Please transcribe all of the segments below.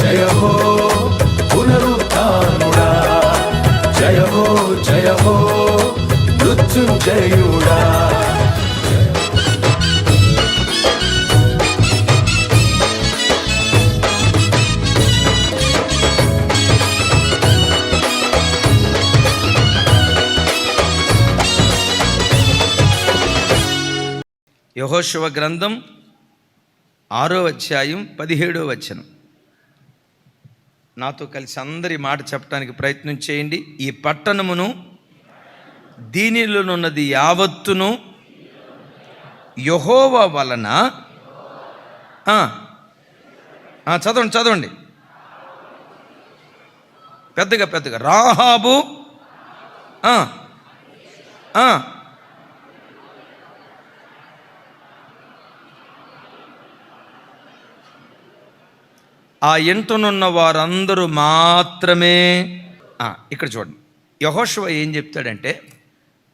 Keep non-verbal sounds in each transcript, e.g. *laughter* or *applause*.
జయ హో పునరుత్నుడా జయ హో జయ హో మృత్యుంజయుడా. యహోశివ గ్రంథం ఆరో అధ్యాయం పదిహేడో వచనం. నాతో కలిసి అందరి మాట చెప్పడానికి ప్రయత్నం చేయండి. ఈ పట్టణమును దీనిలోనున్నది యావత్తును యహోవ వలన చదవండి చదవండి. పెద్దగా పెద్దగా రాహాబు ఆ, ఆ, ఇంటనున్న వారందరూ మాత్రమే. ఇక్కడ చూడండి. యహోశివ ఏం చెప్తాడంటే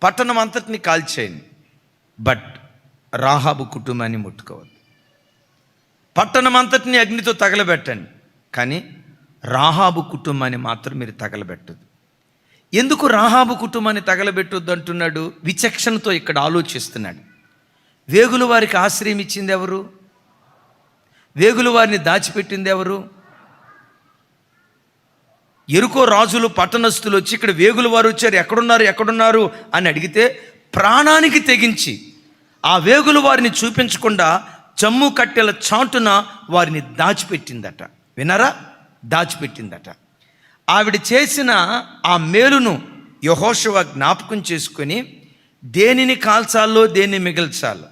పట్టణం అంతటిని కాల్చేయండి బట్ రాహాబు కుటుంబాన్ని ముట్టుకోవద్దు. పట్టణం అంతటిని అగ్నితో తగలబెట్టండి కానీ రాహాబు కుటుంబాన్ని మాత్రం మీరు తగలబెట్టదు ఎందుకు రాహాబు కుటుంబాన్ని తగలబెట్టొద్దు అంటున్నాడు? విచక్షణతో ఇక్కడ ఆలోచిస్తున్నాడు. వేగుల వారికి ఆశ్రయం ఇచ్చింది ఎవరు? వేగుల వారిని దాచిపెట్టింది ఎవరు? ఎరుకో రాజులు పట్టణస్థులు వచ్చి ఇక్కడ వేగుల వారు వచ్చారు. ఎక్కడున్నారు ఎక్కడున్నారు అని అడిగితే ప్రాణానికి తెగించి ఆ వేగుల వారిని చూపించకుండా జమ్ము కట్టెల చాటున వారిని దాచిపెట్టిందట. వినరా దాచిపెట్టిందట. ఆవిడ చేసిన ఆ మేలును యహోశవ జ్ఞాపకం చేసుకొని దేనిని కాల్చాలో దేన్ని మిగల్చాలో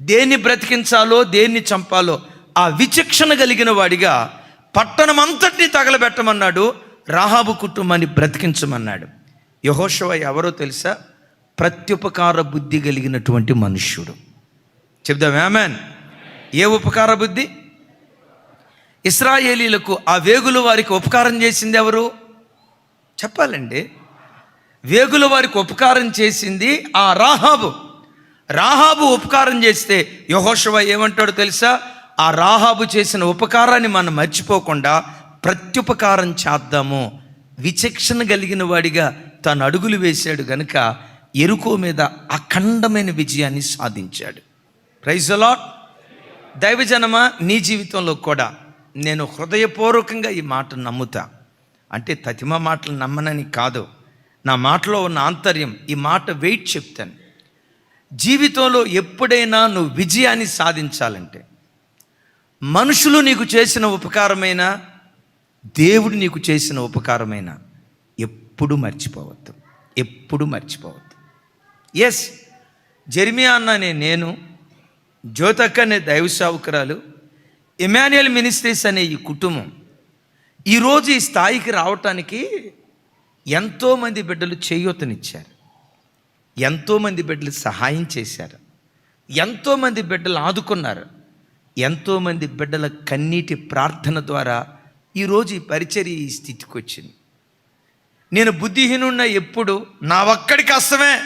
దేన్ని బ్రతికించాలో దేన్ని చంపాలో ఆ విచక్షణ కలిగిన వాడిగా పట్టణమంతటిని తగలబెట్టమన్నాడు రాహాబు కుటుంబాన్ని బ్రతికించమన్నాడు. యహోశవ ఎవరో తెలుసా? ప్రత్యుపకార బుద్ధి కలిగినటువంటి మనుష్యుడు. చెప్దాం ఆమెన్. ఏ ఉపకార బుద్ధి? ఇస్రాయేలీలకు ఆ వేగుల వారికి ఉపకారం చేసింది ఎవరు? చెప్పాలండి. వేగుల వారికి ఉపకారం చేసింది ఆ రాహాబు. రాహాబు ఉపకారం చేస్తే యహోశవ ఏమంటాడో తెలుసా? ఆ రాహాబు చేసిన ఉపకారాన్ని మనం మర్చిపోకుండా ప్రత్యుపకారం చేద్దాము. విచక్షణ కలిగిన వాడిగా తను అడుగులు వేశాడు గనుక ఎరుకో మీద అఖండమైన విజయాన్ని సాధించాడు. ప్రైజ్ అలాట్ దైవజనమా నీ జీవితంలో కూడా నేను హృదయపూర్వకంగా ఈ మాట నమ్ముతా. అంటే తతిమ మాటలు నమ్మనని కాదు. నా మాటలో ఉన్న ఆంతర్యం ఈ మాట వెయిట్ చెప్తాను. జీవితంలో ఎప్పుడైనా నువ్వు విజయాన్ని సాధించాలంటే మనుషులు నీకు చేసిన ఉపకారమైన దేవుడు నీకు చేసిన ఉపకారమైన ఎప్పుడు మర్చిపోవద్దు. ఎప్పుడు మర్చిపోవద్దు. ఎస్ జెర్మియా అన్ననే నేను జ్యోతక్క అనే దైవ సావుకరాలు ఇమాన్యుయల్ మినిస్ట్రీస్ అనే ఈ కుటుంబం ఈరోజు ఈ స్థాయికి రావటానికి ఎంతోమంది బిడ్డలు చేయూతనిచ్చారు. ఎంతోమంది బిడ్డలు సహాయం చేశారు. ఎంతోమంది బిడ్డలు ఆదుకున్నారు. ఎంతోమంది బిడ్డల కన్నీటి ప్రార్థన ద్వారా ఈరోజు ఈ పరిచర్య ఈ స్థితికి వచ్చింది. నేను బుద్ధిహీనున్న ఎప్పుడు? నా ఒక్కడి కష్టమే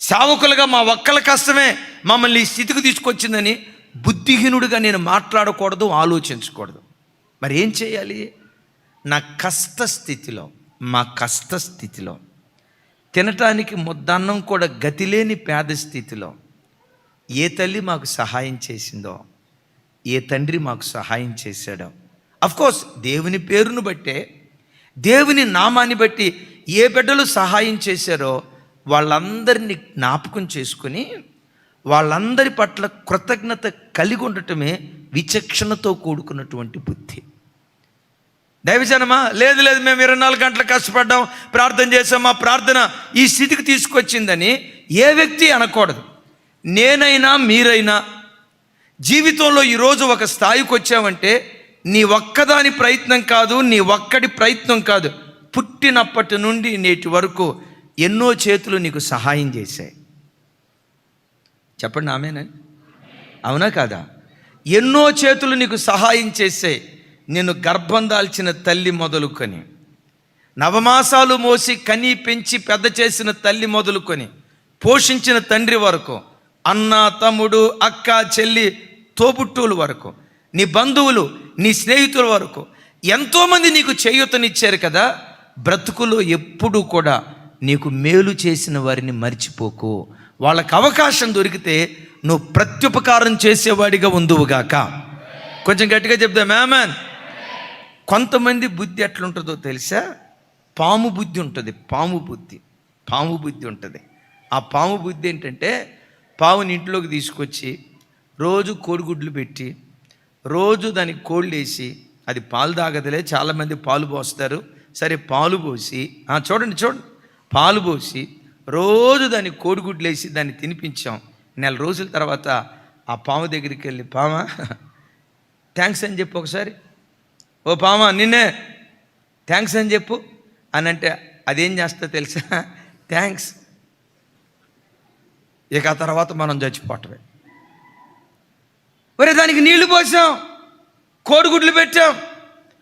సావకులుగా మా ఒక్కల కష్టమే మమ్మల్ని ఈ స్థితికి తీసుకొచ్చిందని బుద్ధిహీనుడిగా నేను మాట్లాడకూడదు ఆలోచించకూడదు. మరి ఏం చేయాలి? నా కష్ట స్థితిలో మా కష్ట స్థితిలో తినటానికి ముద్దన్నం కూడా గతిలేని పేద స్థితిలో ఏ తల్లి మాకు సహాయం చేసిందో ఏ తండ్రి మాకు సహాయం చేశాడో. కోర్స్ దేవుని పేరును బట్టే దేవుని నామాన్ని బట్టి ఏ బిడ్డలు సహాయం చేశారో వాళ్ళందరినీ జ్ఞాపకం చేసుకుని వాళ్ళందరి పట్ల కృతజ్ఞత కలిగి ఉండటమే విచక్షణతో కూడుకున్నటువంటి బుద్ధి. దైవజనమా లేదు లేదు మేము ఇరవై నాలుగు గంటలు కష్టపడ్డాం ప్రార్థన చేసాం మా ప్రార్థన ఈ స్థితికి తీసుకొచ్చిందని ఏ వ్యక్తి అనకూడదు. నేనైనా మీరైనా జీవితంలో ఈరోజు ఒక స్థాయికి వచ్చావంటే నీ ఒక్కదాని ప్రయత్నం కాదు నీ ఒక్కడి ప్రయత్నం కాదు. పుట్టినప్పటి నుండి నేటి వరకు ఎన్నో చేతులు నీకు సహాయం చేశాయి. చెప్పండి ఆమెనండి అవునా కాదా? ఎన్నో చేతులు నీకు సహాయం చేసాయి నేను గర్భం దాల్చిన తల్లి మొదలుకొని నవమాసాలు మోసి కని పెంచి పెద్ద చేసిన తల్లి మొదలుకొని పోషించిన తండ్రి వరకు అన్న తమ్ముడు అక్క చెల్లి తోబుట్టువుల వరకు నీ బంధువులు నీ స్నేహితుల వరకు ఎంతోమంది నీకు చేయూతనిచ్చారు కదా బ్రతుకులో ఎప్పుడూ కూడా నీకు మేలు చేసిన వారిని మర్చిపోకు. వాళ్ళకి అవకాశం దొరికితే నువ్వు ప్రత్యుపకారం చేసేవాడిగా ఉందువుగాక కొంచెం గట్టిగా చెప్దా మ్యామన్ కొంతమంది బుద్ధి ఎట్లుంటుందో తెలుసా? పాము బుద్ధి ఉంటుంది పాము బుద్ధి పాము బుద్ధి ఉంటుంది. ఆ పాము బుద్ధి ఏంటంటే పావుని ఇంట్లోకి తీసుకొచ్చి రోజు కోడిగుడ్లు పెట్టి రోజు దానికి కోళ్ళు వేసి అది పాలు తాగదులే చాలామంది పాలు పోస్తారు. సరే పాలు పోసి చూడండి చూడండి. పాలు పోసి రోజు దాన్ని కోడిగుడ్లు వేసి దాన్ని తినిపించాం. నెల రోజుల తర్వాత ఆ పాము దగ్గరికి వెళ్ళి పామా థ్యాంక్స్ అని చెప్పు ఒకసారి. ఓ పామా నిన్నే థ్యాంక్స్ అని చెప్పు. అని అంటే అదేం చేస్తా తెలుసా? థ్యాంక్స్ ఇక ఆ తర్వాత మనం చచ్చిపోవటమే. వరే దానికి నీళ్ళు పోసాం కోడిగుడ్లు పెట్టాం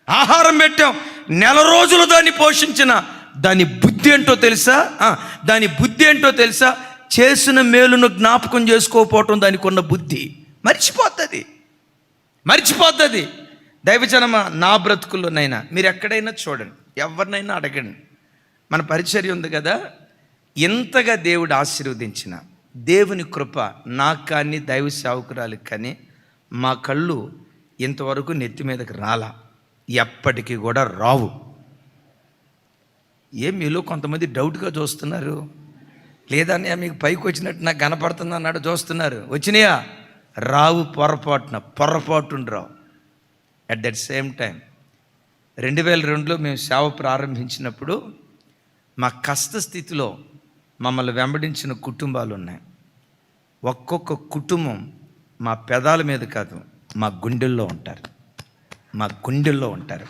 ఆహారం పెట్టాం. నెల రోజులు దాన్ని పోషించిన దాని బుద్ధి ఏంటో తెలుసా? దాని బుద్ధి ఏంటో తెలుసా? చేసిన మేలును జ్ఞాపకం చేసుకోకపోవటం దానికి ఉన్న బుద్ధి. మర్చిపోతుంది. మర్చిపోతుంది. దైవజనమ నా బ్రతుకుల్లోనైనా మీరు ఎక్కడైనా చూడండి ఎవరినైనా అడగండి. మన పరిచర్య ఉంది కదా? ఎంతగా దేవుడు ఆశీర్వదించిన దేవుని కృప నాకు కానీ దైవ సేవకురాలికి కానీ మా కళ్ళు ఇంతవరకు నెత్తి మీదకి రాలా. ఎప్పటికీ కూడా రావు. ఏం మీలో కొంతమంది డౌట్గా చూస్తున్నారు? లేదన్నయ్య మీకు పైకి వచ్చినట్టు నాకు కనపడుతుంది అన్నాడు చూస్తున్నారు. వచ్చినాయా? రావు పొరపాటున పొరపాటున రావు అట్ దట్ సేమ్ టైం రెండు వేల రెండులో మేము సేవ ప్రారంభించినప్పుడు మా కష్ట స్థితిలో మమ్మల్ని వెంబడించిన కుటుంబాలు ఉన్నాయి ఒక్కొక్క కుటుంబం మా పెదాల మీద కాదు మా గుండెల్లో ఉంటారు. మా గుండెల్లో ఉంటారు.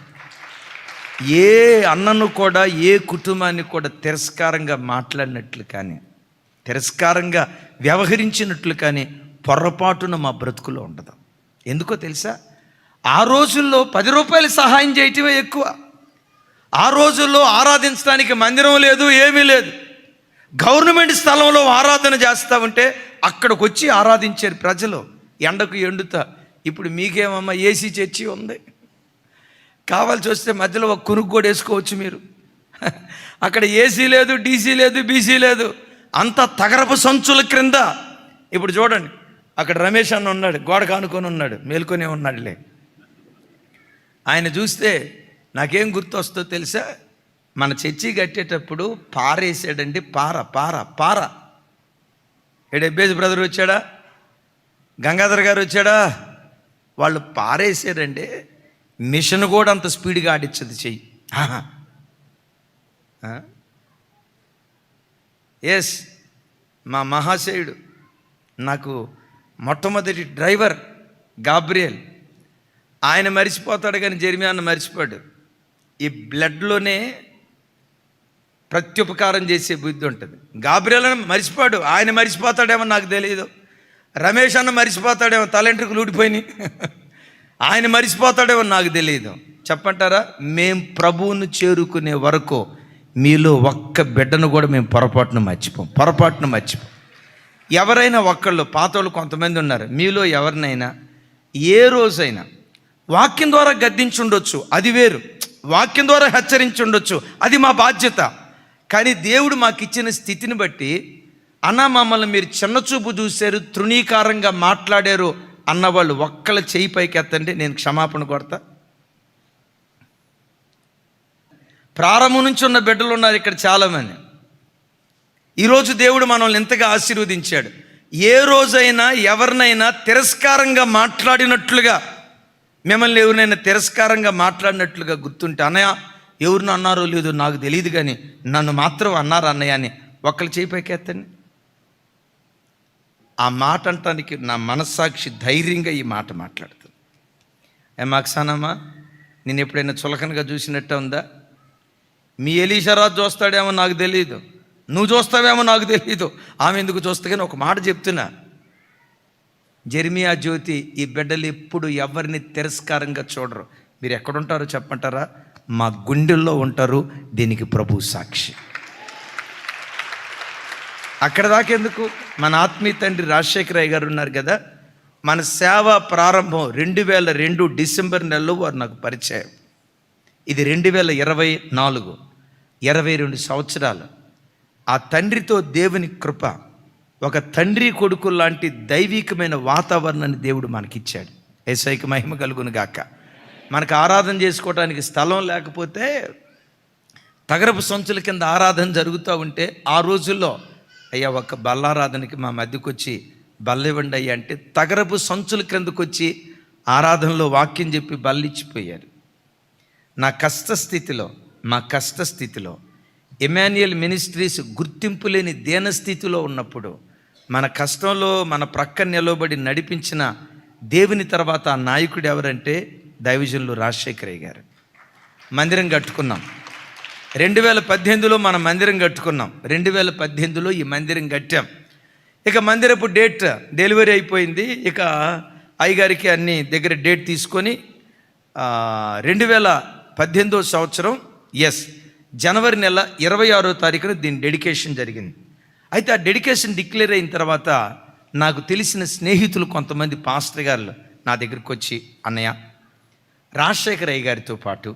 ఏ అన్నను కూడా ఏ కుటుంబాన్ని కూడా తిరస్కారంగా మాట్లాడినట్లు కానీ తిరస్కారంగా వ్యవహరించినట్లు కానీ పొరపాటున మా బ్రతుకులో ఉండదు. ఎందుకో తెలుసా? ఆ రోజుల్లో పది రూపాయలు సహాయం చేయటమే ఎక్కువ. ఆ రోజుల్లో ఆరాధించడానికి మందిరం లేదు ఏమీ లేదు. గవర్నమెంట్ స్థలంలో ఆరాధన చేస్తా ఉంటే అక్కడికి వచ్చి ఆరాధించారు ప్రజలు. ఎండకు ఎండుతా. ఇప్పుడు మీకేమమ్మా ఏసీ చర్చి ఉంది? కావాల్సి వస్తే మధ్యలో ఒక కునుకు కూడా వేసుకోవచ్చు మీరు. అక్కడ ఏసీ లేదు డీసీ లేదు బీసీ లేదు. అంత తగరపు సంచుల క్రింద. ఇప్పుడు చూడండి అక్కడ రమేష్ అన్న ఉన్నాడు గోడ కానుకొని ఉన్నాడు మేల్కొనే ఉన్నాడులే. ఆయన చూస్తే నాకేం గుర్తొస్తుందో తెలుసా? మన చర్చి కట్టేటప్పుడు పారేసాడండి పార పార పార. ఎడెబ్బేజ్ బ్రదర్ వచ్చాడా? గంగాధర్ గారు వచ్చాడా? వాళ్ళు పారేసారండి మిషన్ కూడా అంత స్పీడ్గా ఆడిచ్చది చెయ్యి. ఎస్ మా మహాశయుడు నాకు మొట్టమొదటి డ్రైవర్ గాబ్రియల్. ఆయన మరిచిపోతాడు కానీ జెర్మియాన్న మర్చిపోయాడు ఈ బ్లడ్లోనే ప్రత్యుపకారం చేసే బుద్ధి ఉంటుంది. గాబ్రియల్ అని ఆయన మర్చిపోతాడేమో నాకు తెలియదు రమేష్ అన్న మర్చిపోతాడేమో తలెంట్రుకు ఊడిపోయినాయి. *laughs* ఆయన మర్చిపోతాడేమో నాకు తెలియదు చెప్పంటారా? మేం ప్రభువును చేరుకునే వరకు మీలో ఒక్క బిడ్డను కూడా మేము పొరపాటును మర్చిపోం. పొరపాటును మర్చిపోం. ఎవరైనా ఒక్కళ్ళు పాతోళ్ళు కొంతమంది ఉన్నారు. మీలో ఎవరినైనా ఏ రోజైనా వాక్యం ద్వారా గద్దించుండొచ్చు. అది వేరు. వాక్యం ద్వారా హెచ్చరించి ఉండొచ్చు అది మా బాధ్యత. కానీ దేవుడు మాకు ఇచ్చిన స్థితిని బట్టి అన్న మమ్మల్ని మీరు చిన్న చూపు చూశారు తృణీకారంగా మాట్లాడారు అన్నవాళ్ళు ఒక్కళ్ళ చేయి పైకి ఎత్తండి నేను క్షమాపణ కొడతా ప్రారంభం నుంచి ఉన్న బిడ్డలు ఉన్నారు ఇక్కడ చాలామంది. ఈరోజు దేవుడు మనల్ని ఎంతగా ఆశీర్వదించాడు. ఏ రోజైనా ఎవరినైనా తిరస్కారంగా మాట్లాడినట్లుగా మిమ్మల్ని ఎవరినైనా తిరస్కారంగా మాట్లాడినట్లుగా గుర్తుంటే అన్నయ్య ఎవరిని అన్నారో లేదో నాకు తెలియదు కానీ నన్ను మాత్రం అన్నారు అన్నయ్య అని ఒక్కళ్ళు చేయి ఆ మాట అంటానికి నా మనస్సాక్షి ధైర్యంగా ఈ మాట మాట్లాడుతుంది. ఏ మాక్సానమ్మా నేను ఎప్పుడైనా చులకనగా చూసినట్టు ఉందా? మీ ఎలీషరాజ్ చూస్తాడేమో నాకు తెలియదు నువ్వు చూస్తావేమో నాకు తెలియదు ఆమె ఎందుకు చూస్తా కానీ ఒక మాట చెప్తున్నా. జెర్మియా జ్యోతి ఈ బిడ్డలు ఎప్పుడు ఎవరిని తిరస్కారంగా చూడరు. మీరు ఎక్కడుంటారో చెప్పంటారా మా గుండెల్లో ఉంటారు. దీనికి ప్రభు సాక్షి. అక్కడ దాకెందుకు? మన ఆత్మీయ తండ్రి రాజశేఖరయ్య గారు ఉన్నారు కదా. మన సేవ ప్రారంభం రెండు వేల రెండు డిసెంబర్ నెలలో వారు నాకు పరిచయం. ఇది రెండు వేల ఇరవై నాలుగు. ఇరవై రెండు సంవత్సరాలు. ఆ తండ్రితో దేవుని కృప ఒక తండ్రి కొడుకు లాంటి దైవికమైన వాతావరణాన్ని దేవుడు మనకిచ్చాడు. ఏసైకి మహిమ కలుగును గాక. మనకు ఆరాధన చేసుకోవడానికి స్థలం లేకపోతే తగరపు సంచుల కింద ఆరాధన జరుగుతూ ఉంటే ఆ రోజుల్లో అయ్యా ఒక బల్లారాధనకి మా మధ్యకు వచ్చి బల్ల ఇవ్వండి అయ్యా అంటే తగరపు సంచుల క్రిందకు వచ్చి ఆరాధనలో వాక్యం చెప్పి బల్లిచ్చిపోయారు నా కష్ట స్థితిలో మా కష్ట స్థితిలో ఎమాన్యుయల్ మినిస్ట్రీస్ గుర్తింపు లేని దీనస్థితిలో ఉన్నప్పుడు మన కష్టంలో మన ప్రక్క నిలబడి నడిపించిన దేవుని తర్వాత ఆ నాయకుడు ఎవరంటే దైవజనులు రాజశేఖరయ్య గారు. మందిరం కట్టుకున్నాం. రెండు వేల పద్దెనిమిదిలో మనం మందిరం కట్టుకున్నాం. రెండు వేల పద్దెనిమిదిలో ఈ మందిరం కట్టాం. ఇక మందిరపు డేట్ డెలివరీ అయిపోయింది. ఇక అయ్యగారికి అన్ని దగ్గర డేట్ తీసుకొని రెండు వేల పద్దెనిమిదో సంవత్సరం ఎస్ జనవరి నెల ఇరవై ఆరో తారీఖున దీని డెడికేషన్ జరిగింది. అయితే ఆ డెడికేషన్ డిక్లేర్ అయిన తర్వాత నాకు తెలిసిన స్నేహితులు కొంతమంది పాస్టర్ గారు నా దగ్గరికి వచ్చి అన్నయ్య రాజశేఖర గారితో పాటు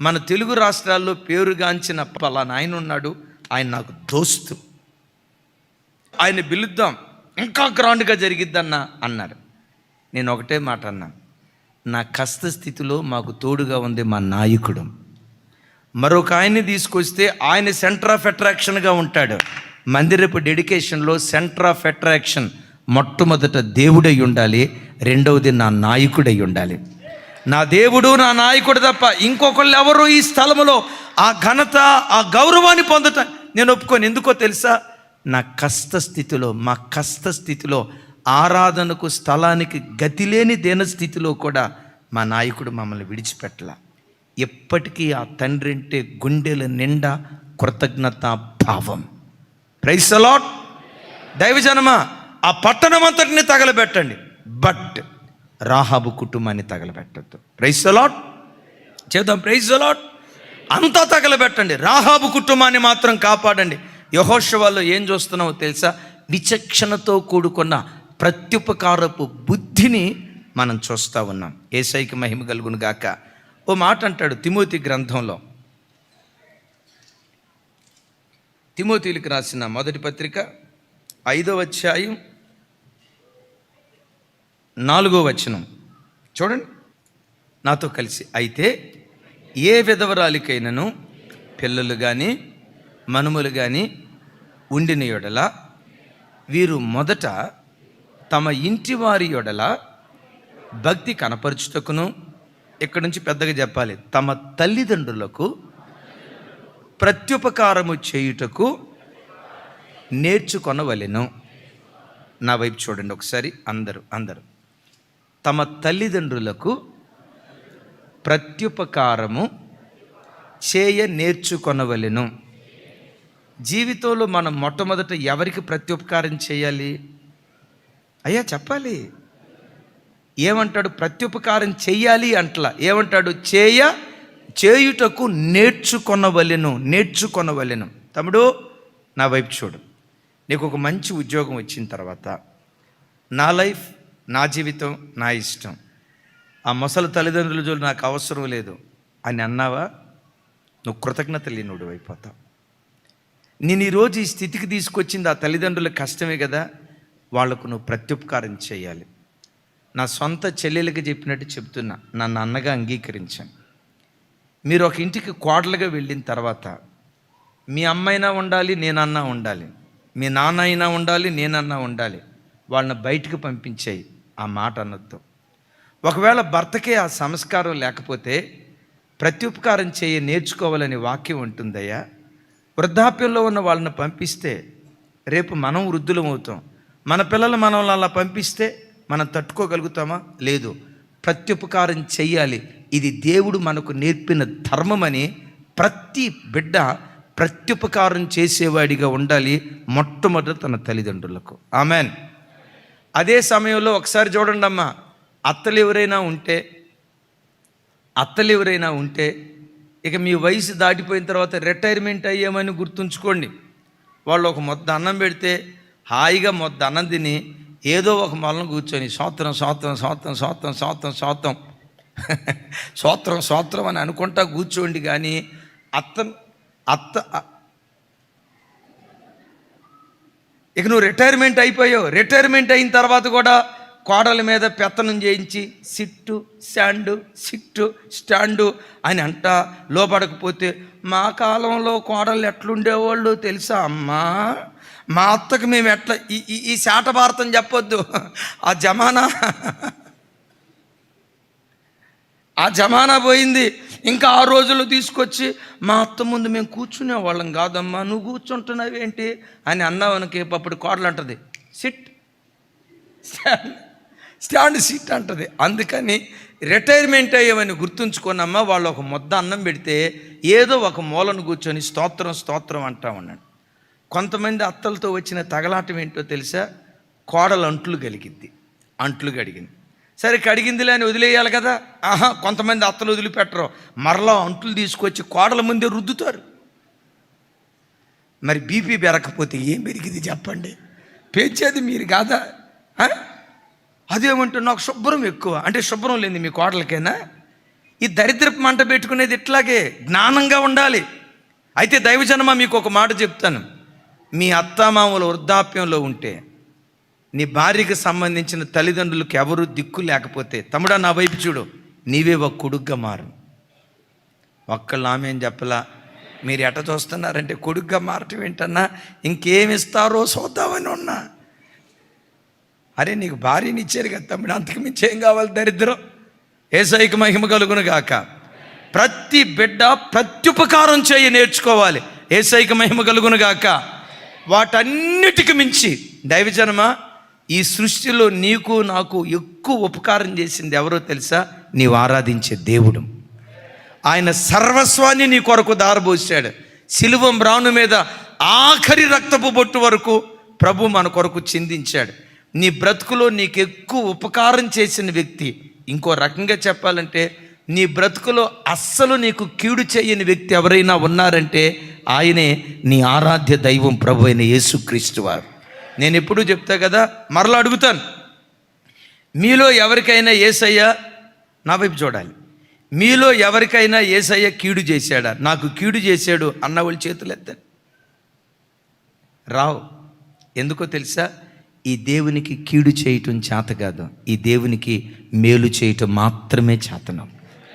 మన తెలుగు రాష్ట్రాల్లో పేరుగాంచిన పలానా ఆయన ఉన్నాడు. ఆయన నాకు దోస్తు. ఆయన పిలుద్దాం. ఇంకా గ్రాండ్గా జరిగిద్దన్న అన్నారు. నేను ఒకటే మాట అన్నాను నా కష్ట స్థితిలో మాకు తోడుగా ఉంది మా నాయకుడు. మరొక ఆయన్ని తీసుకొస్తే ఆయన సెంటర్ ఆఫ్ అట్రాక్షన్గా ఉంటాడు. మందిరపు డెడికేషన్లో సెంటర్ ఆఫ్ అట్రాక్షన్ మొట్టమొదట దేవుడై ఉండాలి. రెండవది నా నాయకుడై ఉండాలి. నా దేవుడు నా నాయకుడు తప్ప ఇంకొకళ్ళు ఎవరు ఈ స్థలములో ఆ ఘనత ఆ గౌరవాన్ని పొందట నేను ఒప్పుకొని. ఎందుకో తెలుసా? నా కష్ట స్థితిలో మా కష్ట స్థితిలో ఆరాధనకు స్థలానికి గతి లేని దేన స్థితిలో కూడా మా నాయకుడు మమ్మల్ని విడిచిపెట్టల. ఎప్పటికీ ఆ తండ్రి అంటే గుండెల నిండా కృతజ్ఞత భావం. ప్రైస్ అలాట్ దైవజనమా ఆ పట్టణం అంతటిని తగలబెట్టండి. బట్ రాహాబు కుటుంబాన్ని తగలబెట్టద్దు. ప్రైజ్ అలాట్ చేద్దాం ప్రైజ్ అలాట్ అంతా తగలబెట్టండి. రాహాబు కుటుంబాన్ని మాత్రం కాపాడండి. యహోషవాలో ఏం చూస్తున్నావో తెలుసా? విచక్షణతో కూడుకున్న ప్రత్యుపకారపు బుద్ధిని మనం చూస్తూ ఉన్నాం. ఏసైకి మహిమ కలుగును గాక. ఓ మాట అంటాడు తిమోతి గ్రంథంలో. తిమోతిలకు రాసిన మొదటి పత్రిక ఐదవ అధ్యాయం నాలుగో వచనం. చూడండి. నాతో కలిసి. అయితే ఏ విధవరాలికైనను పిల్లలు కానీ మనుమలు కానీ ఉండిన యొడల వీరు మొదట తమ ఇంటి వారి యొడల భక్తి కనపరుచుటకును ఇక్కడి నుంచి పెద్దగా చెప్పాలి తమ తల్లిదండ్రులకు ప్రత్యుపకారము చేయుటకు నేర్చుకొనవలెను. నా వైపు చూడండి ఒకసారి అందరూ అందరూ. తమ తల్లిదండ్రులకు ప్రత్యుపకారము చేయ నేర్చుకొనవలెను. జీవితంలో మనం మొట్టమొదట ఎవరికి ప్రత్యుపకారం చేయాలి? అయ్యా చెప్పాలి. ఏమంటాడు? ప్రత్యుపకారం చెయ్యాలి అంటలా. ఏమంటాడు? చేయ చేయుటకు నేర్చుకొనవలెను నేర్చుకొనవలెను. తమ్ముడు నా వైపు చూడు. నీకు ఒక మంచి ఉద్యోగం వచ్చిన తర్వాత నా లైఫ్ నా జీవితం నా ఇష్టం. ఆ మొసలు తల్లిదండ్రులు చూడు నాకు అవసరం లేదు. అని అన్నావా? నువ్వు కృతజ్ఞత లేనుడు అయిపోతావు. నేను ఈరోజు ఈ స్థితికి తీసుకొచ్చింది ఆ తల్లిదండ్రుల కష్టమే కదా? వాళ్ళకు నువ్వు ప్రత్యుపకారం చేయాలి. నా సొంత చెల్లెలకి చెప్పినట్టు చెప్తున్నా. నన్ను అన్నగా అంగీకరించాను మీరు ఒక ఇంటికి కోడలుగా వెళ్ళిన తర్వాత మీ అమ్మైనా ఉండాలి నేనన్నా ఉండాలి. మీ నాన్న అయినా ఉండాలి నేనన్నా ఉండాలి. వాళ్ళని బయటకు పంపించేయి. ఆ మాట అనొద్దు. ఒకవేళ భర్తకే ఆ సంస్కారం లేకపోతే ప్రత్యుపకారం చేయ నేర్చుకోవాలని వాక్యం ఉంటుందయ్యా. వృద్ధాప్యంలో ఉన్న వాళ్ళని పంపిస్తే రేపు మనం వృద్ధులం అవుతాం. మన పిల్లలు మనల్ని అలా పంపిస్తే మనం తట్టుకోగలుగుతామా? లేదు. ప్రత్యుపకారం చెయ్యాలి ఇది దేవుడు మనకు నేర్పిన ధర్మమని ప్రతి బిడ్డ ప్రత్యుపకారం చేసేవాడిగా ఉండాలి మొట్టమొదట తన తల్లిదండ్రులకు. ఆమెన్. అదే సమయంలో ఒకసారి చూడండి అమ్మా. అత్తలు ఎవరైనా ఉంటే అత్తలు ఎవరైనా ఉంటే ఇక మీ వయసు దాటిపోయిన తర్వాత రిటైర్మెంట్ అయ్యామని గుర్తుంచుకోండి. వాళ్ళు ఒక మొత్తం అన్నం పెడితే హాయిగా మొత్తం అన్నం తిని ఏదో ఒక మొలను కూర్చొని సోత్రం సోత్రం సోత్రం సోత్రం సోత్రం సోత్రం. సోత్రం సోత్రం అని అనుకుంటా కూర్చోండి కానీ అత్త అత్త ఇక నువ్వు రిటైర్మెంట్ అయిపోయావు. రిటైర్మెంట్ అయిన తర్వాత కూడా కోడల మీద పెత్తనం చేయించి సిట్టు స్టాండు సిట్టు స్టాండు అని అంట. లోపడకపోతే మా కాలంలో కోడలు ఎట్లుండేవాళ్ళు తెలుసా అమ్మా? మా అత్తకు మేము ఎట్లా ఈ ఈ- ఈ శాట భారతం చెప్పొద్దు. ఆ జమానా ఆ జమానా పోయింది. ఇంకా ఆ రోజుల్లో తీసుకొచ్చి మా అత్త ముందు మేము కూర్చునే వాళ్ళం కాదమ్మా నువ్వు కూర్చుంటున్నావేంటి అని అన్నావనికి అప్పుడు కోడలు అంటది సిట్. స్టాండ్ స్టాండ్ సిట్ అంటది. అందుకని రిటైర్మెంట్ అయ్యేవని గుర్తుంచుకోనమ్మా వాళ్ళు ఒక ముద్ద అన్నం పెడితే ఏదో ఒక మూలను కూర్చొని స్తోత్రం స్తోత్రం అంటా ఉన్నాడు. కొంతమంది అత్తలతో వచ్చిన తగలాటం ఏంటో తెలుసా? కోడలు అంట్లు కలిగిద్ది. అంట్లు కడిగింది. సరే కడిగిందిలే అని వదిలేయాలి కదా. ఆహా కొంతమంది అత్తలు వదిలిపెట్టరు. మరలా అంట్లు తీసుకొచ్చి కోడల ముందే రుద్దుతారు. మరి బీపీ పెరగకపోతే ఏం పెరిగింది చెప్పండి. పెంచేది మీరు కాదా? అదేమంటే నాకు శుభ్రం ఎక్కువ. అంటే శుభ్రం లేని మీ కోడలకేనా? ఈ దరిద్రపు మంట పెట్టుకునేది ఇట్లాగే జ్ఞానంగా ఉండాలి. అయితే దైవజనమా మీకు ఒక మాట చెప్తాను. మీ అత్తామామల వృద్ధాప్యంలో ఉంటే నీ భార్యకి సంబంధించిన తల్లిదండ్రులకు ఎవరు దిక్కు లేకపోతే తమ్ముడా నా వైపు చూడు. నీవే ఒక కొడుగ్గా మారు ఒక్కళ్ళు ఆమె అని చెప్పలా మీరు ఎట చూస్తున్నారంటే కొడుగ్గా మారటం ఏంటన్నా? ఇంకేమి ఇస్తారో చూద్దామని ఉన్నా. అరే నీకు భార్యని ఇచ్చారు కదా తమ్ముడు అంతకు మించి ఏం కావాలి దరిద్రం? ఏసైకి మహిమ కలుగును గాక. ప్రతి బిడ్డ ప్రత్యుపకారం చేయి నేర్చుకోవాలి. ఏసైకి మహిమ కలుగును గాక. వాటన్నిటికి మించి దైవజనమా ఈ సృష్టిలో నీకు నాకు ఎక్కువ ఉపకారం చేసింది ఎవరో తెలుసా? నీవు ఆరాధించే దేవుడు. ఆయన సర్వస్వాన్ని నీ కొరకు దారబోసాడు. శిలువం రాను మీద ఆఖరి రక్తపు బొట్టు వరకు ప్రభు మన కొరకు చిందించాడు. నీ బ్రతుకులో నీకు ఎక్కువ ఉపకారం చేసిన వ్యక్తి ఇంకో రకంగా చెప్పాలంటే నీ బ్రతుకులో అస్సలు నీకు కీడు చేయని వ్యక్తి ఎవరైనా ఉన్నారంటే ఆయనే నీ ఆరాధ్య దైవం ప్రభు అయిన యేసుక్రీస్తు వారు. నేను ఎప్పుడూ చెప్తా కదా మరలా అడుగుతాను. మీలో ఎవరికైనా ఏసయ్య నా వైపు చూడాలి. మీలో ఎవరికైనా ఏసయ్య కీడు చేశాడా? నాకు కీడు చేశాడు అన్న వాళ్ళు చేతులు ఎత్తారు. రావు ఎందుకో తెలుసా? ఈ దేవునికి కీడు చేయటం చేత కాదు. ఈ దేవునికి మేలు చేయటం మాత్రమే చేతనం.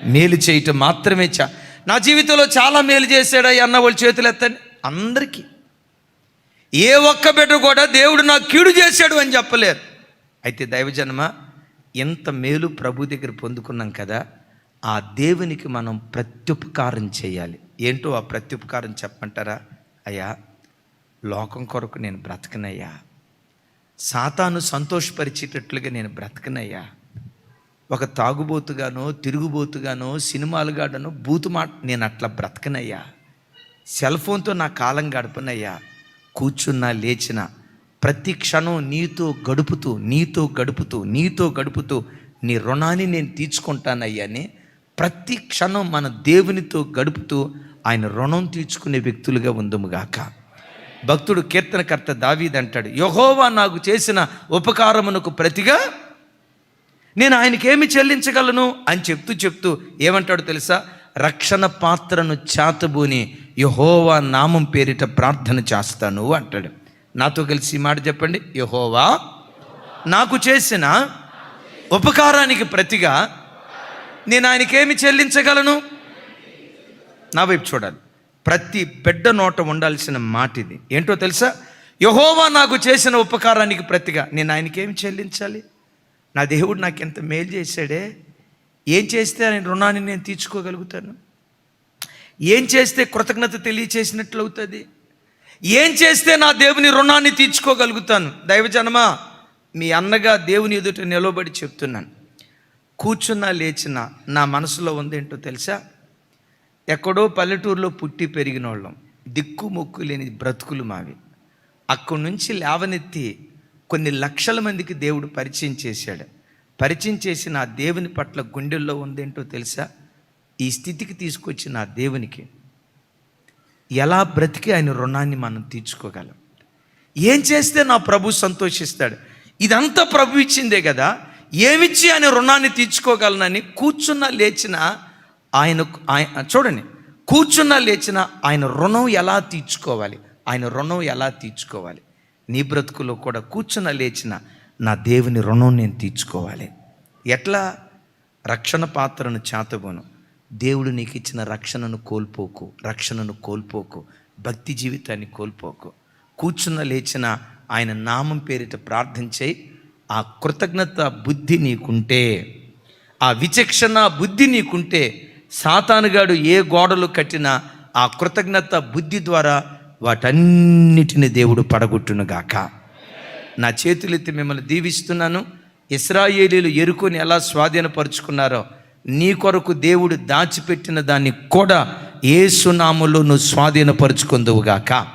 మేలు చేయటం మాత్రమే చా నా జీవితంలో చాలా మేలు చేశాడా ఈ అన్న వాళ్ళు చేతులు ఎత్తండి అందరికీ. ఏ ఒక్క బిడ్డ కూడా దేవుడు నాకు కీడు చేశాడు అని చెప్పలేదు అయితే దైవజన్మ ఎంత మేలు ప్రభు దగ్గర పొందుకున్నాం కదా ఆ దేవునికి మనం ప్రత్యుపకారం చేయాలి. ఏంటో ఆ ప్రత్యుపకారం చెప్పంటారా అయ్యా లోకం కొరకు నేను బ్రతకనయ్యా. సాతాను సంతోషపరిచేటట్లుగా నేను బ్రతకనయ్యా. ఒక తాగుబోతుగానో తిరుగుబోతుగానో సినిమాలుగానో బూతు మాట నేను అట్లా బ్రతకనయ్యా. సెల్ ఫోన్తో నా కాలం గడపనయ్యా. కూర్చున్నా లేచిన ప్రతి క్షణం నీతో గడుపుతూ నీతో గడుపుతూ నీతో గడుపుతూ నీ రుణాన్ని నేను తీర్చుకుంటానయ్యా అని ప్రతి క్షణం మన దేవునితో గడుపుతూ ఆయన రుణం తీర్చుకునే వ్యక్తులుగా ఉందముగాక భక్తుడు కీర్తనకర్త దావీదంటాడు యహోవా నాకు చేసిన ఉపకారమునకు ప్రతిగా నేను ఆయనకి ఏమి చెల్లించగలను? అని చెప్తూ చెప్తూ ఏమంటాడు తెలుసా? రక్షణ పాత్రను చాతబూని యహోవా నామం పేరిట ప్రార్థన చేస్తాను అంటాడు. నాతో కలిసి ఈ మాట చెప్పండి. యహోవా నాకు చేసిన ఉపకారానికి ప్రతిగా నేను ఆయనకేమి చెల్లించగలను? నా వైపు చూడాలి. ప్రతి బిడ్డ నోట ఉండాల్సిన మాట ఇది. ఏంటో తెలుసా? యహోవా నాకు చేసిన ఉపకారానికి ప్రతిగా నేను ఆయనకేమి చెల్లించాలి? నా దేవుడు నాకు ఎంత మేలు చేశాడే? ఏం చేస్తే ఆయన రుణాన్ని నేను తీర్చుకోగలుగుతాను? ఏం చేస్తే కృతజ్ఞత తెలియచేసినట్లు అవుతుంది? ఏం చేస్తే నా దేవుని రుణాన్ని తీర్చుకోగలుగుతాను? దైవజనమా మీ అన్నగా దేవుని ఎదుట నిలబడి చెప్తున్నాను. కూర్చున్నా లేచిన నా మనసులో ఉందేంటో తెలుసా? ఎక్కడో పల్లెటూరులో పుట్టి పెరిగిన వాళ్ళం దిక్కు మొక్కు లేని బ్రతుకులు మావి. అక్కడి నుంచి లేవనెత్తి కొన్ని లక్షల మందికి దేవుడు పరిచయం చేశాడు. పరిచయం చేసి నా దేవుని పట్ల గుండెల్లో ఉందేంటో తెలుసా? ఈ స్థితికి తీసుకొచ్చిన దేవునికి ఎలా బ్రతికి ఆయన రుణాన్ని మనం తీర్చుకోగలం? ఏం చేస్తే నా ప్రభు సంతోషిస్తాడు? ఇదంతా ప్రభు ఇచ్చిందే కదా. ఏమిచ్చి ఆయన రుణాన్ని తీర్చుకోగలనని కూర్చున్న లేచిన ఆయన ఆయన చూడండి. కూర్చున్న లేచిన ఆయన రుణం ఎలా తీర్చుకోవాలి? ఆయన రుణం ఎలా తీర్చుకోవాలి? నీ బ్రతుకులో కూడా కూర్చున్న లేచిన నా దేవుని రుణం నేను తీర్చుకోవాలి. ఎట్లా? రక్షణ పాత్రను చేతబోను. దేవుడు నీకు ఇచ్చిన రక్షణను కోల్పోకు రక్షణను కోల్పోకు భక్తి జీవితాన్ని కోల్పోకు. కూర్చున్న లేచిన ఆయన నామం పేరిట ప్రార్థించే ఆ కృతజ్ఞత బుద్ధి నీకుంటే ఆ విచక్షణ బుద్ధి నీకుంటే సాతానుగాడు ఏ గోడలు కట్టినా ఆ కృతజ్ఞత బుద్ధి ద్వారా వాటన్నిటిని దేవుడు పడగొట్టునుగాక. నా చేతులెత్తి మిమ్మల్ని దీవిస్తున్నాను. ఇస్రాయేలీలు ఎరుకొని ఎలా స్వాధీనపరుచుకున్నారో నీ కొరకు దేవుడు దాచిపెట్టిన దాన్ని కూడా ఏసునాములో నువ్వు స్వాధీనపరుచుకుందువుగాక.